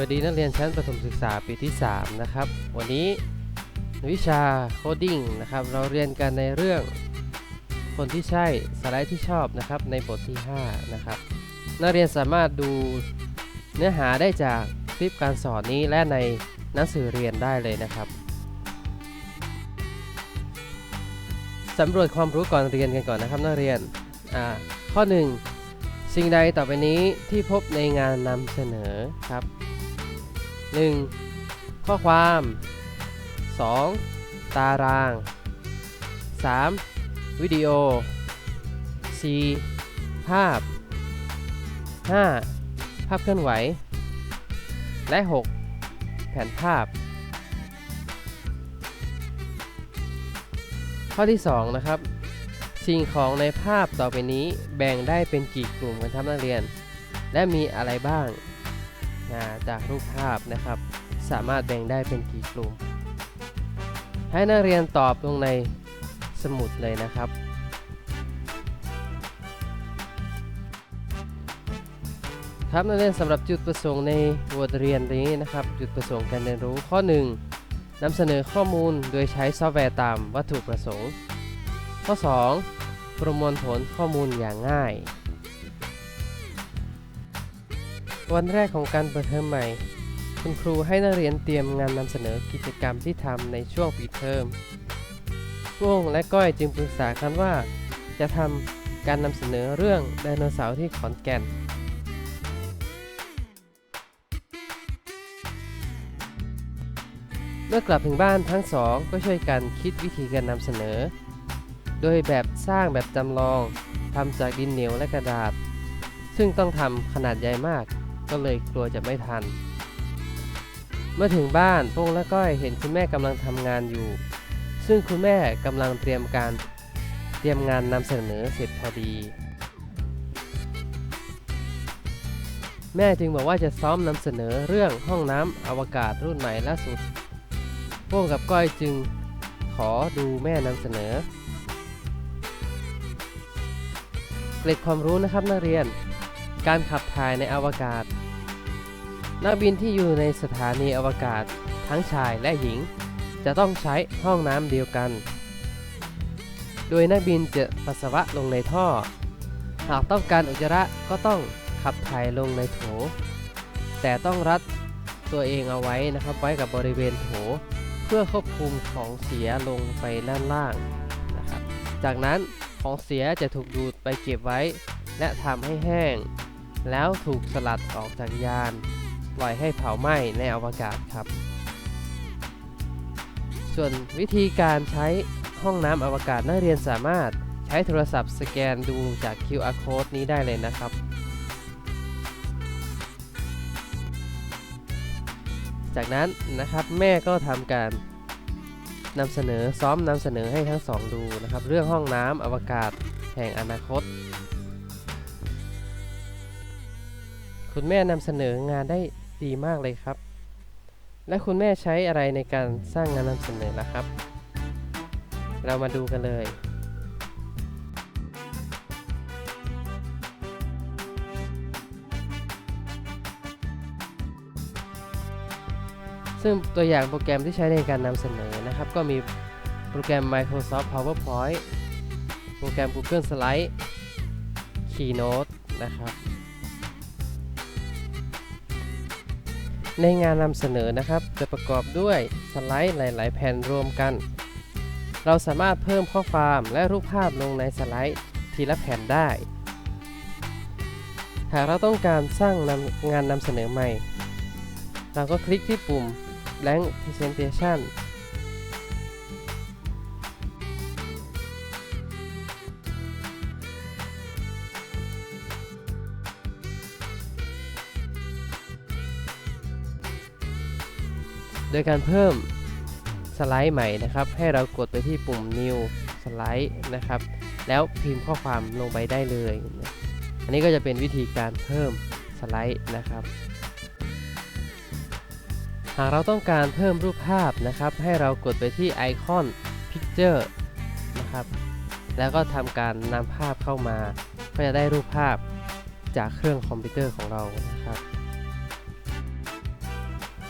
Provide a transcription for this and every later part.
วัสดีนักเรียนชั้นประถมศึกษาปีที่ 3 นะครับ วันนี้วิชาโคดดิ้งนะครับ เราเรียนกันในเรื่องคนที่ใช่สไลด์ที่ชอบนะครับ ในบทที่ 5 นะครับ นักเรียนสามารถดูเนื้อหาได้จากคลิปการสอนนี้และในหนังสือเรียนได้เลยนะครับสำรวจความรู้ก่อนเรียนกันก่อนนะครับนักเรียนอ่าข้อ 1 สิ่งใดต่อไปนี้ที่พบในงานนำเสนอครับ 1. ข้อความ 2. ตาราง 3. วิดีโอ 4. ภาพ 5. ภาพเคลื่อนไหว และ 6. แผนภาพ ข้อที่ 2 นะครับ สิ่งของในภาพต่อไปนี้แบ่งได้เป็นกี่กลุ่มกันครับนักเรียน และมีอะไรบ้าง นะจากรูปภาพนะครับ สามารถแบ่งได้เป็นกี่กลุ่ม ให้นักเรียนตอบลงในสมุดเลยนะครับครับนักเรียนสำหรับจุดประสงค์ในบทเรียนนี้นะครับ จุดประสงค์การเรียนรู้ข้อ 1นำเสนอข้อมูลโดยใช้ซอฟต์แวร์ตามวัตถุประสงค์ ข้อ 2 ประมวลผลข้อมูลอย่างง่าย วันแรกของการเปิดเทอมใหม่ คุณครูให้นักเรียนเตรียมงานนำเสนอกิจกรรมที่ทำในช่วงปิดเทอมพวงและก้อยจึงปรึกษากันว่า จะทำการนำเสนอเรื่องไดโนเสาร์ที่ขอนแก่น เมื่อกลับถึงบ้านทั้งสองก็ช่วยกันคิดวิธีการนำเสนอ โดยแบบสร้างแบบจำลองทำจากดินเหนียวและกระดาษ ซึ่งต้องทำขนาดใหญ่มาก ก็เลยกลัวจะไม่ทัน เมื่อถึงบ้านพงและก้อยเห็นคุณแม่กำลังทำงานอยู่ ซึ่งคุณแม่กำลังเตรียมการเตรียมงานนำเสนอเสร็จพอดี แม่จึงบอกว่าจะซ้อมนำเสนอเรื่องห้องน้ำอวกาศรุ่นใหม่ล่าสุดพงกับก้อยจึงขอดูแม่นำเสนอ เกร็ดความรู้นะครับนักเรียน การขับถ่ายในอวกาศ นักบินที่อยู่ในสถานีอวกาศทั้งชายและหญิง จะต้องใช้ห้องน้ำเดียวกัน โดยนักบินจะปัสสาวะลงในท่อ หากต้องการอุจจาระก็ต้องขับถ่ายลงในโถ แต่ต้องรัดตัวเองเอาไว้นะครับไว้กับบริเวณโถ เพื่อควบคุมของเสียลงไปด้านล่างนะครับ จากนั้นของเสียจะถูกดูดไปเก็บไว้ และทำให้แห้ง แล้วถูกสลัดออกจากยาน ปล่อยให้เผาไหม้ในอวกาศครับ ส่วนวิธีการใช้ห้องน้ำอวกาศนักเรียนสามารถใช้โทรศัพท์สแกนดูจาก QR code นี้ได้เลยนะครับ จากนั้นนะครับแม่ก็ทำการนำเสนอซ้อมนำเสนอให้ทั้งสองดูนะครับ เรื่องห้องน้ำอวกาศแห่งอนาคต คุณแม่นำเสนองานได้ ดีมากเลยครับ และคุณแม่ใช้อะไรในการสร้างงานนำเสนอล่ะครับ เรามาดูกันเลยซึ่งตัวอย่างโปรแกรมที่ใช้ในการนำเสนอนะครับ ก็มีโปรแกรม Microsoft PowerPoint โปรแกรม Google Slide Keynote นะครับ ในงานนำเสนอนะครับ จะประกอบด้วยสไลด์หลาย ๆ แผ่นรวมกัน เราสามารถเพิ่มข้อความและรูปภาพลงในสไลด์ทีละแผ่นได้ หากเราต้องการสร้างงานนำเสนอใหม่ เราก็คลิกที่ปุ่ม blank presentation ดยการเพิ่มสไลด์ใหม่นะครับ ให้เรากดไปที่ปุ่ม new slide นะครับ แล้วพิมพ์ข้อความลงไปได้เลยนะอันนี้ก็จะเป็นวิธีการเพิ่มสไลด์นะครับ หากเราต้องการเพิ่มรูปภาพนะครับ ให้เรากดไปที่ไอคอน Picture นะครับ แล้วก็ทำการนำภาพเข้ามา ก็จะได้รูปภาพจากเครื่องคอมพิวเตอร์ของเรานะครับ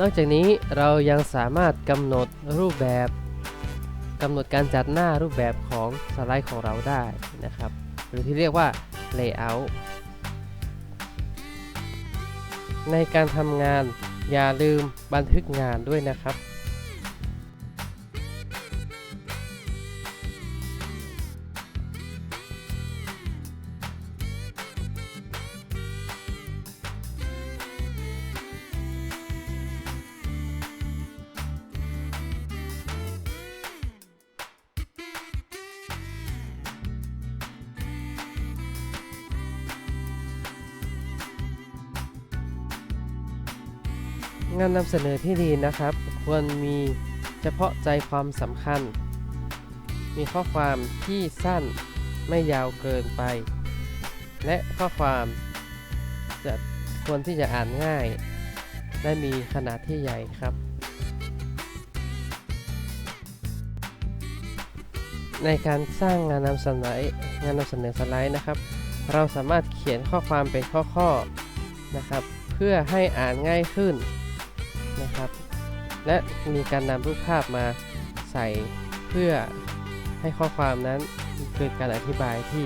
นอกจากนี้เรายังสามารถกำหนดรูปแบบกำหนดการจัดหน้ารูปแบบของสไลด์ของเราได้นะครับ หรือที่เรียกว่า layout ในการทำงานอย่าลืมบันทึกงานด้วยนะครับ งานนำเสนอที่ดีนะครับ ควรมีเฉพาะใจความสำคัญ มีข้อความที่สั้นไม่ยาวเกินไป และข้อความจะควรที่จะอ่านง่าย และมีขนาดที่ใหญ่ครับ ในการสร้างงานนำเสนองานนำเสนอสไลด์นะครับ เราสามารถเขียนข้อความเป็นข้อๆนะครับ เพื่อให้อ่านง่ายขึ้น นะครับ และมีการนำรูปภาพมาใส่เพื่อให้ข้อความนั้นเกิดการอธิบายที่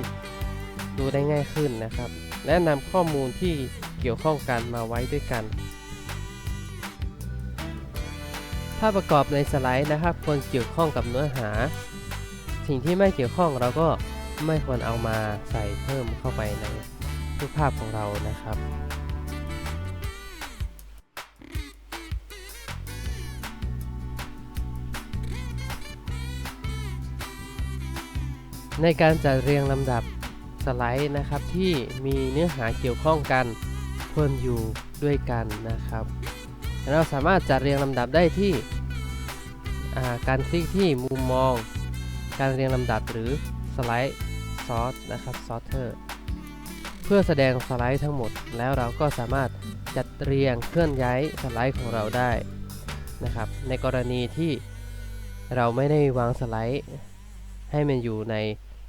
ดูได้ง่ายขึ้นนะครับ และนำข้อมูลที่เกี่ยวข้องกันมาไว้ด้วยกัน ภาพประกอบในสไลด์นะครับควรเกี่ยวข้องกับเนื้อหา สิ่งที่ไม่เกี่ยวข้องเราก็ไม่ควรเอามาใส่เพิ่มเข้าไปในรูปภาพของเรานะครับ ในการจัดเรียงลำดับสไลด์นะครับที่มีเนื้อหาเกี่ยวข้องกันควรอยู่ด้วยกันนะครับ เราสามารถจัดเรียงลำดับได้ที่การคลิกที่มุมมอง การเรียงลำดับหรือสไลด์ซอร์ตนะครับซอร์เตอร์เพื่อแสดงสไลด์ทั้งหมด แล้วเราก็สามารถจัดเรียงเคลื่อนย้ายสไลด์ของเราได้นะครับ ในกรณีที่เราไม่ได้วางสไลด์ ให้มันอยู่ใน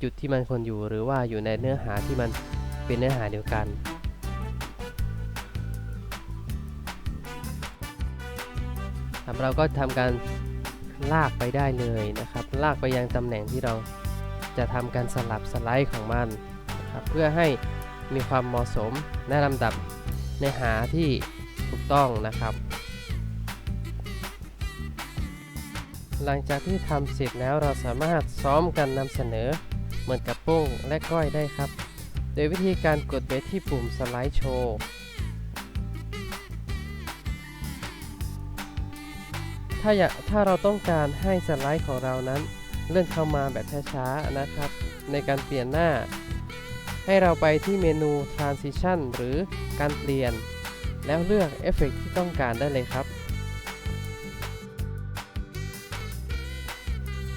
จุดที่มันควรอยู่หรือว่าอยู่ในเนื้อหาที่มันเป็นเนื้อหาเดียวกันครับเราก็ทำการลากไปได้เลยนะครับ ลากไปยังตำแหน่งที่เราจะทำการสลับสไลด์ของมันนะครับเพื่อให้มีความเหมาะสมและลำดับเนื้อหาที่ถูกต้องนะครับ หลังจากที่ทำเสร็จแล้วเราสามารถซ้อมการนำเสนอ เหมือนกับโป้งและก้อยได้ครับ โดยวิธีการกดไปที่ปุ่มสไลด์โชว์ถ้าอยากถ้าเราต้องการให้สไลด์ของเรานั้น เลื่อนเข้ามาแบบช้าๆนะครับ ในการเปลี่ยนหน้า ให้เราไปที่เมนู transition หรือการเปลี่ยน แล้วเลือกเอฟเฟกที่ต้องการได้เลยครับ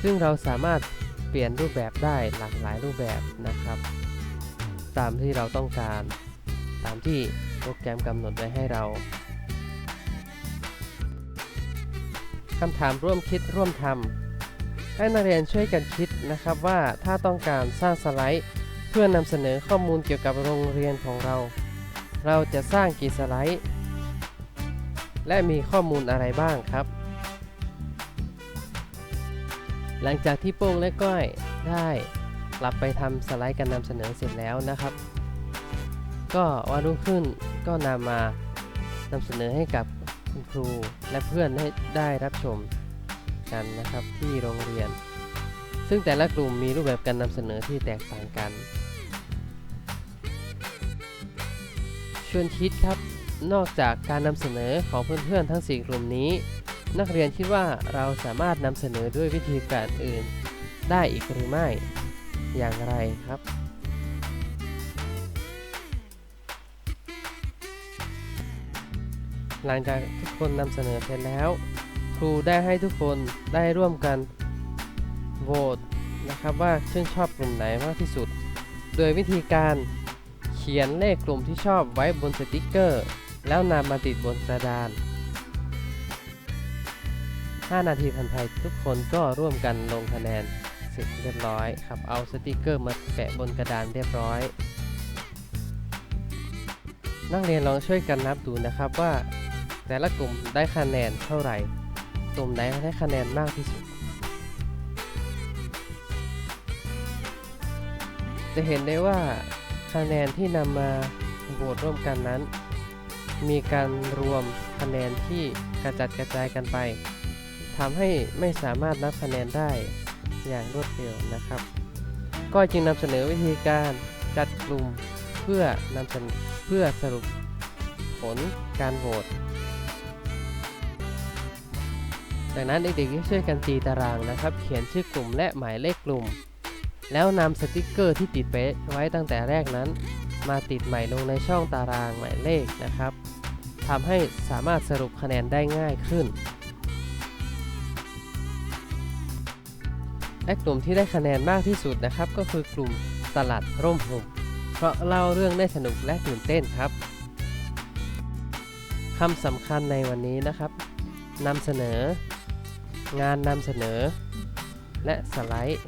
ซึ่งเราสามารถ เปลี่ยนรูปแบบได้หลากหลายรูปแบบนะครับ ตามที่เราต้องการ ตามที่โปรแกรมกำหนดไว้ให้เราคำถามร่วมคิดร่วมทำให้นักเรียนช่วยกันคิดนะครับว่าถ้าต้องการสร้างสไลด์ เพื่อนำเสนอข้อมูลเกี่ยวกับโรงเรียนของเรา เราจะสร้างกี่สไลด์ และมีข้อมูลอะไรบ้างครับ หลังจากที่โป้งและก้อยได้กลับไปทำสไลด์การนำเสนอเสร็จแล้วนะครับ ก็วันรุ่งขึ้นก็นำมานำเสนอให้กับคุณครูและเพื่อนให้ได้รับชมกันนะครับที่โรงเรียน ซึ่งแต่ละกลุ่มมีรูปแบบการนำเสนอที่แตกต่างกัน ชวนคิดครับ นอกจากการนำเสนอของเพื่อนๆทั้ง 4 กลุ่มนี้ นักเรียนคิดว่าเราสามารถนำเสนอด้วยวิธีการอื่น ได้อีกหรือไม่ อย่างไรครับ หลังจากทุกคนนำเสนอเสร็จแล้ว ครูได้ให้ทุกคนได้ร่วมกันโหวตนะครับว่าชื่นชอบกลุ่มไหนมากที่สุด โดยวิธีการเขียนเลขกลุ่มที่ชอบไว้บนสติกเกอร์ แล้วนำมาติดบนกระดาน 5 นาทีผ่านไปทุกคนก็ร่วมกันลงคะแนนเสร็จเรียบร้อยครับ เอาสติกเกอร์มาแปะบนกระดานเรียบร้อย นักเรียนลองช่วยกันนับดูนะครับว่า แต่ละกลุ่มได้คะแนนเท่าไหร่ กลุ่มไหนได้คะแนนมากที่สุด จะเห็นได้ว่าคะแนนที่นำมาโหวตร่วมกันนั้น มีการรวมคะแนนที่กระจัดกระจายกันไป ทำให้ไม่สามารถนับคะแนนได้อย่างรวดเร็วนะครับ ก็จึงนำเสนอวิธีการจัดกลุ่มเพื่อนำเสนอเพื่อสรุปผลการโหวตจากนั้นเด็กๆช่วยกันตีตารางนะครับ เขียนชื่อกลุ่มและหมายเลขกลุ่ม แล้วนำสติกเกอร์ที่ติดไปไว้ตั้งแต่แรกนั้น มาติดใหม่ลงในช่องตารางหมายเลขนะครับทำให้สามารถสรุปคะแนนได้ง่ายขึ้น และกลุ่มที่ได้คะแนนมากที่สุดนะครับ ก็คือกลุ่มตลาดร่มหุบเพราะเล่าเรื่องได้สนุกและตื่นเต้นครับคำสำคัญในวันนี้นะครับนำเสนอ งานนำเสนอ และสไลด์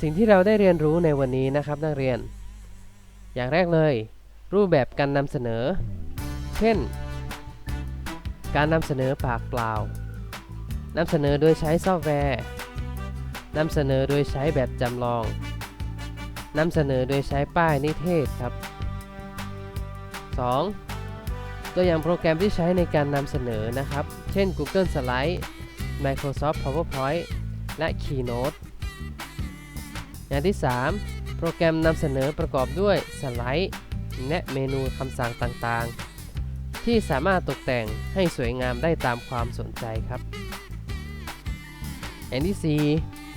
สิ่งที่เราได้เรียนรู้ในวันนี้นะครับนักเรียน อย่างแรกเลย รูปแบบการนำเสนอ เช่น การนำเสนอปากเปล่า นำเสนอโดยใช้ซอฟต์แวร์นำเสนอโดยใช้แบบจำลองนำเสนอโดยใช้ป้ายนิเทศครับ 2. ตัวอย่างโปรแกรมที่ใช้ในการนำเสนอนะครับ เช่น Google Slide Microsoft PowerPoint และ Keynote อย่างที่ 3 โปรแกรมนำเสนอประกอบด้วยสไลด์และเมนูคำสั่งต่างๆ ที่สามารถตกแต่งให้สวยงามได้ตามความสนใจครับ อย่างที่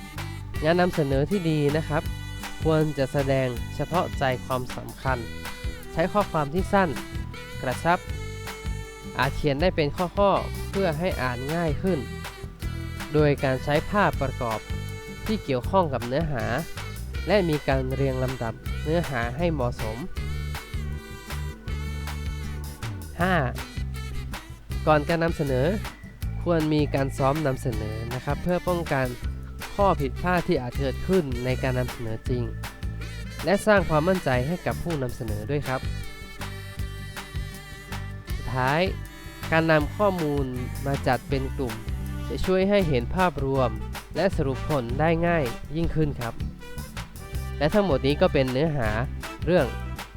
4 งานนำเสนอที่ดีนะครับ ควรจะแสดงเฉพาะใจความสำคัญ ใช้ข้อความที่สั้น กระชับ อาจเขียนได้เป็นข้อๆเพื่อให้อ่านง่ายขึ้น โดยการใช้ภาพประกอบที่เกี่ยวข้องกับเนื้อหา และมีการเรียงลำดับเนื้อหาให้เหมาะสม 5. ก่อนการนำเสนอ ควรมีการซ้อมนำเสนอนะครับ เพื่อป้องกันข้อผิดพลาดที่อาจเกิดขึ้นในการนำเสนอจริง และสร้างความมั่นใจให้กับผู้นำเสนอด้วยครับ สุดท้าย การนำข้อมูลมาจัดเป็นกลุ่ม จะช่วยให้เห็นภาพรวม และสรุปผลได้ง่ายยิ่งขึ้นครับ และทั้งหมดนี้ก็เป็นเนื้อหาเรื่อง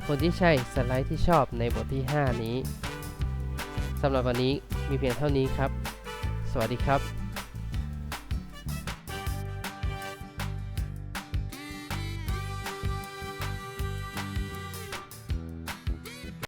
คนที่ใช่สไลด์ที่ชอบในบทที่ 5 นี้สำหรับวันนี้มีเพียงเท่านี้ครับ วัสดีครับ